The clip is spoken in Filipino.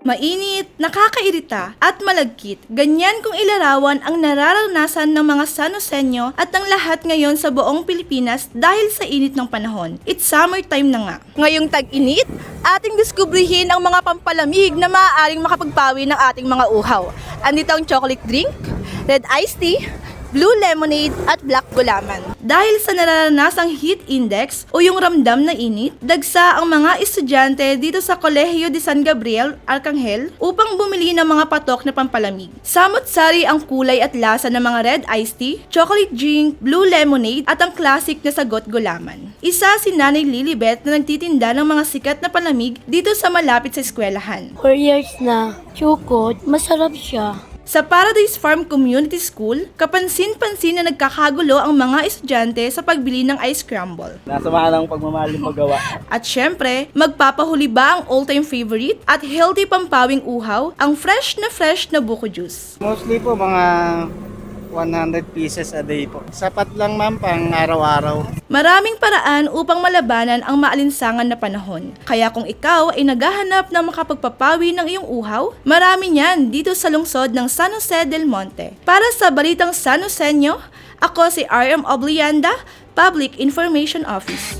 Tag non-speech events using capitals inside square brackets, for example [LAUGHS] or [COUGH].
Mainit, nakakairita, at malagkit. Ganyan kung ilarawan ang nararanasan ng mga Sanosenyo at ng lahat ngayon sa buong Pilipinas dahil sa init ng panahon. It's summertime na nga. Ngayong tag-init, ating diskubrihin ang mga pampalamig na maaaring makapagpawi ng ating mga uhaw. Andito ang chocolate drink, red iced tea, blue lemonade at black gulaman. Dahil sa nararanasang heat index o yung ramdam na init, dagsa ang mga estudyante dito sa Kolehiyo de San Gabriel, Arcangel upang bumili ng mga patok na pampalamig. Samot-sari ang kulay at lasa ng mga red iced tea, chocolate drink, blue lemonade at ang classic na sagot gulaman. Isa si Nanay Lilibet na nagtitinda ng mga sikat na palamig dito sa malapit sa eskwelahan. Four years na. Chukot, masarap siya. Sa Paradise Farm Community School, kapansin-pansin na nagkakagulo ang mga estudyante sa pagbili ng ice crumble. Nasamahan ng pagmamahal yung paggawa. [LAUGHS] At syempre, magpapahuli ba ang all-time favorite at healthy pampawing uhaw, ang fresh na fresh na buko juice. Mostly po mga 100 pieces a day po. Sapat lang ma'am pang araw-araw. Maraming paraan upang malabanan ang maalinsangan na panahon. Kaya kung ikaw ay naghahanap ng makapagpapawi ng iyong uhaw, marami niyan dito sa lungsod ng San Jose del Monte. Para sa Balitang San Joseño, ako si RM Oblianda, Public Information Office.